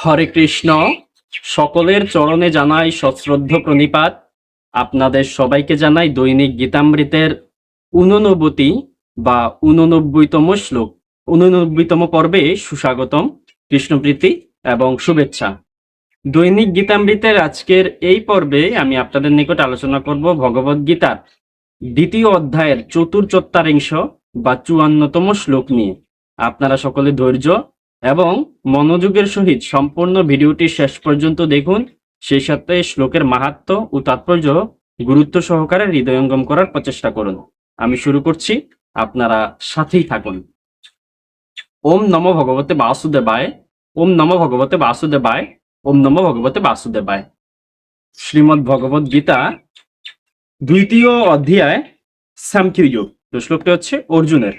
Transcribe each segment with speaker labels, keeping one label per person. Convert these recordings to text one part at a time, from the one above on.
Speaker 1: হরে কৃষ্ণ। সকলের চরণে জানাই সশ্রদ্ধ প্রণিপাত। আপনাদের সবাইকে জানাই দৈনিক গীতামৃতের উননব্বতি বা উননব্বইতম শ্লোক। উননব্বইতম পর্বে সুস্বাগতম, কৃষ্ণপ্রীতি এবং শুভেচ্ছা। দৈনিক গীতামৃতের আজকের এই পর্বে আমি আপনাদের নিকট আলোচনা করব ভগবদ গীতার দ্বিতীয় অধ্যায়ের চতুর্চত্বারিংশ বা চুয়ান্নতম শ্লোক নিয়ে। আপনারা সকলে ধৈর্য এবং মনোযোগের সহিত সম্পূর্ণ ভিডিওটি শেষ পর্যন্ত দেখুন। সেই সাথে শ্লোকের মাহাত্ম ও তাৎপর্য গুরুত্ব সহকারে হৃদয়ঙ্গম করার প্রচেষ্টা করুন। আমি শুরু করছি। আপনারা সাথেই থাকুন। ওম নম ভগবতে বাসুদেবায়, ওম নম ভগবতে বাসুদেবায়, ওম নম ভগবতে বাসুদেবায়। শ্রীমদ্ ভগবদ গীতা দ্বিতীয় অধ্যায় সামকির্য তো শ্লোকটি হচ্ছে অর্জুনের।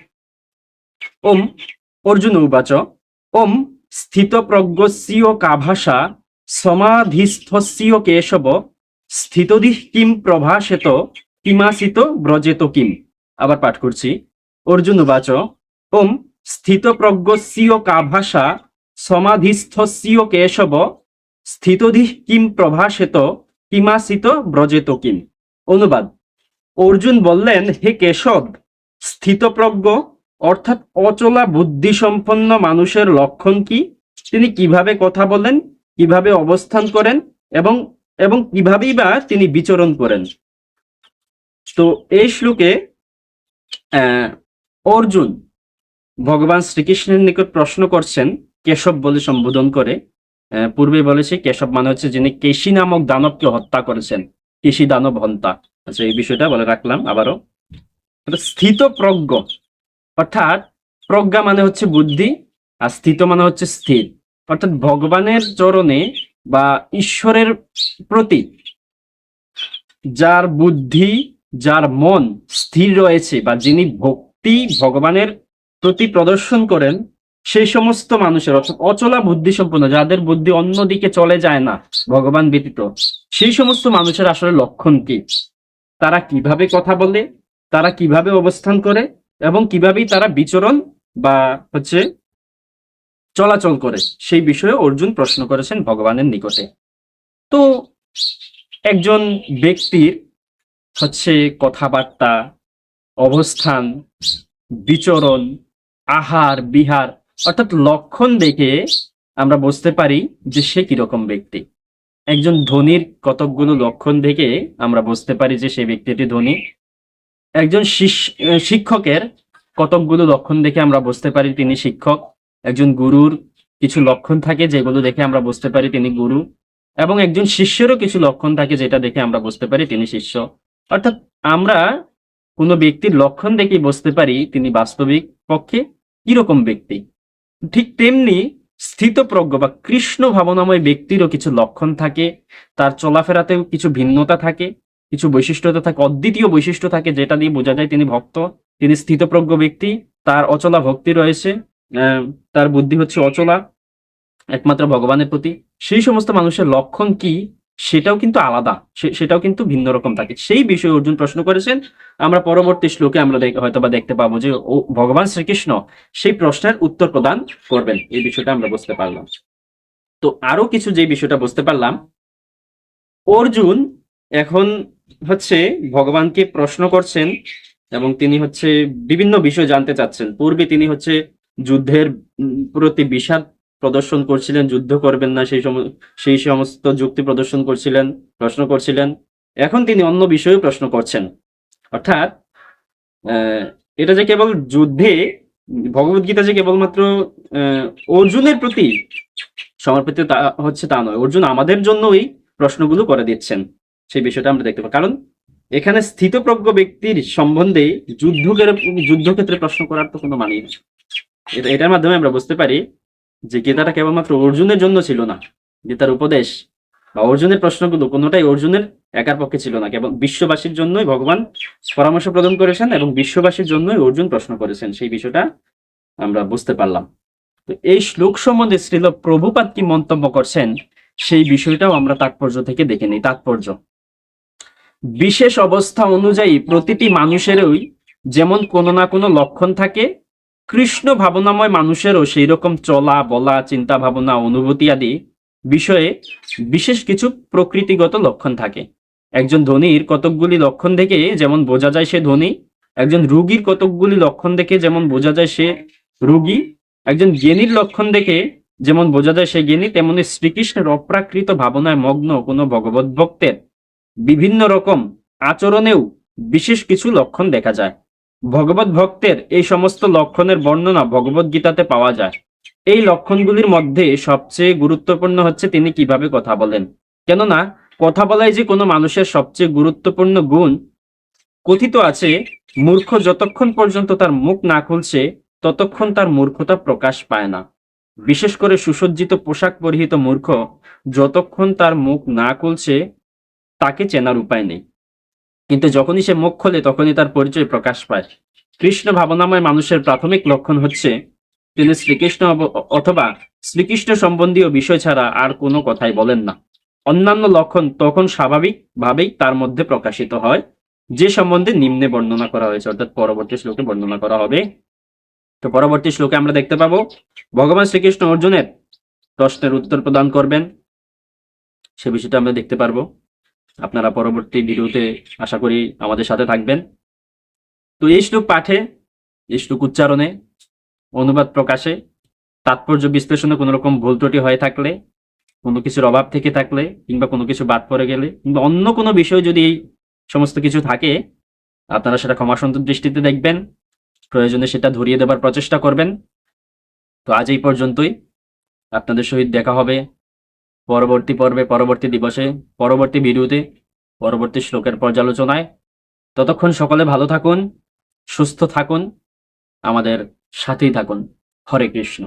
Speaker 1: ওম অর্জুন উবাচ। ওম স্থিতপ্রজ্ঞস্য কাভাষা সমাধিস্থস্য কেশব স্থিতদিহ কিম প্রভাসেত কিমাসিত ব্রজেত কিম। আবার পাঠ করছি। অর্জুন উবাচ, ওম স্থিতপ্রজ্ঞস্য কাভাষা সমাধিস্থস্য কেশব স্থিতদিহ কিম প্রভাসেত কিমাসিত ব্রজেত কিম। অনুবাদ, অর্জুন বললেন, হে কেশব, স্থিতপ্রজ্ঞ অর্থাৎ অচলা বুদ্ধি সম্পন্ন মানুষের লক্ষণ কি? তিনি কীভাবে কথা বলেন, কীভাবে অবস্থান করেন এবং এবং কিভাবেই বা তিনি বিচরণ করেন? তো এই শ্লোকে অর্জুন ভগবান শ্রীকৃষ্ণের নিকট প্রশ্ন করছেন, কেশব বলে সম্বোধন করে। পূর্বে বলেছে, কেশব মানে হচ্ছে যিনি কেশি নামক দানবকে হত্যা করেছেন, কেশি দানব হন্তা আচ্ছা এই বিষয়টা বলে রাখলাম আবারও। স্থিত প্রজ্ঞ অর্থাৎ প্রজ্ঞা মানে হচ্ছে বুদ্ধি আর স্থিত মানে হচ্ছে স্থির। অর্থাৎ ভগবানের চরণে বা ঈশ্বরের প্রতি যার বুদ্ধি, যার মন স্থির রয়েছে বা যিনি ভক্তি, ভগবানের প্রতি প্রদর্শন করেন, সেই সমস্ত মানুষের অর্থাৎ অচলা বুদ্ধি সম্পন্ন যাদের বুদ্ধি অন্যদিকে চলে যায় না, ভগবান ব্যতীত, সেই সমস্ত মানুষের আসলে লক্ষণ কি? তারা কীভাবে কথা বলে? তারা কীভাবে অবস্থান করে? এবং কিভাবেই তারা বিচরণ বা হচ্ছে চলাচল করে, সেই বিষয়ে অর্জুন প্রশ্ন করেছেন ভগবানের নিকটে। তো একজন ব্যক্তির হচ্ছে কথাবার্তা, অবস্থান, বিচরণ, আহার, বিহার অর্থাৎ লক্ষণ দেখে আমরা বুঝতে পারি যে সে কীরকম ব্যক্তি। একজন ধনীর কতকগুলো লক্ষণ দেখে আমরা বুঝতে পারি যে সে ব্যক্তিটি ধনী। একজন শিক্ষকের কতকগুলো লক্ষণ দেখে আমরা বুঝতে পারি তিনি শিক্ষক। একজন গুরুর কিছু লক্ষণ থাকে যেগুলো দেখে আমরা বুঝতে পারি তিনি গুরু। এবং একজন শিষ্যেরও কিছু লক্ষণ থাকে যেটা দেখে আমরা বুঝতে পারি তিনি শিষ্য। অর্থাৎ আমরা কোনো ব্যক্তির লক্ষণ দেখেই বুঝতে পারি তিনি বাস্তবিক পক্ষে কীরকম ব্যক্তি। ঠিক তেমনি স্থিতপ্রজ্ঞ বা কৃষ্ণ ভাবনাময় ব্যক্তিরও কিছু লক্ষণ থাকে, তার চলাফেরাতেও কিছু ভিন্নতা থাকে কিছু বৈশিষ্ট্যতা থাকে, অদ্বিতীয় বৈশিষ্ট্য থাকে যেটা দিয়ে বোঝা যায় তিনি ভক্ত, তিনি স্থিতপ্রজ্ঞ ব্যক্তি, তার অচলা ভক্তি রয়েছে তার বুদ্ধি হচ্ছে অচলা, একমাত্র ভগবানের প্রতি। সেই সমস্ত মানুষের লক্ষণ কি সেটাও কিন্তু আলাদা সেটাও কিন্তু ভিন্ন রকম থাকে। সেই বিষয়ে অর্জুন প্রশ্ন করেছেন, আমরা পরবর্তী শ্লোকে আমরা দেখ- হয়তোবা দেখতে পাবো যে, ও, ভগবান শ্রীকৃষ্ণ সেই প্রশ্নের উত্তর প্রদান করবেন। এই বিষয়টা আমরা বুঝতে পারলাম। তো আরও কিছু যে বিষয়টা বুঝতে পারলাম, অর্জুন এখন হচ্ছে ভগবানকে প্রশ্ন করছেন এবং তিনি হচ্ছে বিভিন্ন বিষয় জানতে চাচ্ছেন। পূর্বে তিনি হচ্ছে যুদ্ধের প্রতি বিষাদ প্রদর্শন করছিলেন, যুদ্ধ করবেন না, সেই সেই সমস্ত যুক্তি প্রদর্শন করছিলেন, প্রশ্ন করছিলেন। এখন তিনি অন্য বিষয়ে প্রশ্ন করছেন। অর্থাৎ এটা যে কেবল যুদ্ধে, ভগবত গীতা যে কেবলমাত্র অর্জুনের প্রতি সমর্পিত তা হচ্ছে তা নয়, অর্জুন আমাদের জন্যই প্রশ্নগুলো করে দিচ্ছেন। সেই বিষয়টা আমরা দেখতে পাবো। কারণ এখানে স্থিতপ্রজ্ঞ ব্যক্তির সম্বন্ধে যুদ্ধক্ষেত্রে প্রশ্ন করার তো কোনো মানেই নেই। এটা, এটার মাধ্যমে আমরা বুঝতে পারি যে গীতাটা কেবলমাত্র অর্জুনের জন্য ছিল না। গীতার উপদেশ বা অর্জুনের প্রশ্নগুলো কোনোটাই অর্জুনের একার পক্ষে ছিল না। কেবল বিশ্ববাসীর জন্যই ভগবান পরামর্শ প্রদান করেছেন এবং বিশ্ববাসীর জন্যই অর্জুন প্রশ্ন করেছেন। সেই বিষয়টা আমরা বুঝতে পারলাম। তো এই শ্লোক সম্বন্ধে শ্রীল প্রভুপাত কি মন্তব্য করছেন, সেই বিষয়টাও আমরা তাৎপর্য থেকে দেখে নিই। তাৎপর্য বিশেষ অবস্থা অনুযায়ী প্রতিটি মানুষেরই যেমন কোনো না কোনো লক্ষণ থাকে, কৃষ্ণ ভাবনাময় মানুষেরও সেই রকম চলা, বলা, চিন্তা ভাবনা, অনুভূতি আদি বিষয়ে বিশেষ কিছু প্রকৃতিগত লক্ষণ থাকে। একজন ধনীর কতকগুলি লক্ষণ দেখে যেমন বোঝা যায় সে ধনী, একজন রুগীর কতকগুলি লক্ষণ দেখে যেমন বোঝা যায় সে রুগী, একজন জ্ঞানীর লক্ষণ দেখে যেমন বোঝা যায় সে জ্ঞানী, তেমনি শ্রীকৃষ্ণের অপ্রাকৃত ভাবনায় মগ্ন কোনো ভগবত ভক্তের বিভিন্ন রকম আচরণেও বিশেষ কিছু লক্ষণ দেখা যায়। ভগবত ভক্তের এই সমস্ত লক্ষণের বর্ণনা ভগবত গীতাতে পাওয়া যায়। এই লক্ষণগুলির মধ্যে সবচেয়ে গুরুত্বপূর্ণ হচ্ছে তিনি কীভাবে কথা বলেন। কেননা, কথা বলাই যে কোনো মানুষের সবচেয়ে গুরুত্বপূর্ণ গুণ কথিত আছে, মূর্খ যতক্ষণ পর্যন্ত তার মুখ না খুলছে, ততক্ষণ তার মূর্খতা প্রকাশ পায় না। বিশেষ করে সুসজ্জিত পোশাক পরিহিত মূর্খ যতক্ষণ তার মুখ না খুলছে তাকে চেনার উপায় নেই। কিন্তু যখনই সে মুখ খোলে, তখনই তার পরিচয় প্রকাশ পায়। কৃষ্ণ ভাবনাময় মানুষের প্রাথমিক লক্ষণ হচ্ছে, তিনি শ্রীকৃষ্ণ অথবা শ্রীকৃষ্ণ সম্বন্ধীয় বিষয় ছাড়া আর কোনো কথাই বলেন না। অন্যান্য লক্ষণ তখন স্বাভাবিকভাবেই তার মধ্যে প্রকাশিত হয়, যে সম্বন্ধে নিম্নে বর্ণনা করা হয়েছে, অর্থাৎ পরবর্তী শ্লোকে বর্ণনা করা হবে। তো পরবর্তী শ্লোকে আমরা দেখতে পাবো, ভগবান শ্রীকৃষ্ণ অর্জুনের প্রশ্নের উত্তর প্রদান করবেন। সে বিষয়টা আমরা দেখতে পারব। আপনারা পরবর্তী ভিডিওতে আশা করি আমাদের সাথে থাকবেন। তো এই শ্লোক পাঠে, এই শ্লোক উচ্চারণে অনুবাদ প্রকাশে তাৎপর্য বিশ্লেষণে কোনো রকম ভুল ত্রুটি হয়ে থাকলে, কোনো কিছুর অভাব থেকে থাকলে, কিংবা কোনো কিছু বাদ পড়ে গেলে, কিংবা অন্য কোনো বিষয় যদি এই সমস্ত কিছু থাকে, আপনারা সেটা ক্ষমাসুন্দর দৃষ্টিতে দেখবেন, প্রয়োজনে সেটা ধরিয়ে দেবার প্রচেষ্টা করবেন। তো আজ এই পর্যন্তই। আপনাদের সহিত দেখা হবে পরবর্তী পর্বে, পরবর্তী দিবসে, পরবর্তী ভিডিওতে, পরবর্তী শ্লোকের পর্যালোচনায়। ততক্ষণ সকলে ভালো থাকুন, সুস্থ থাকুন, আমাদের সাথেই থাকুন। হরে কৃষ্ণ।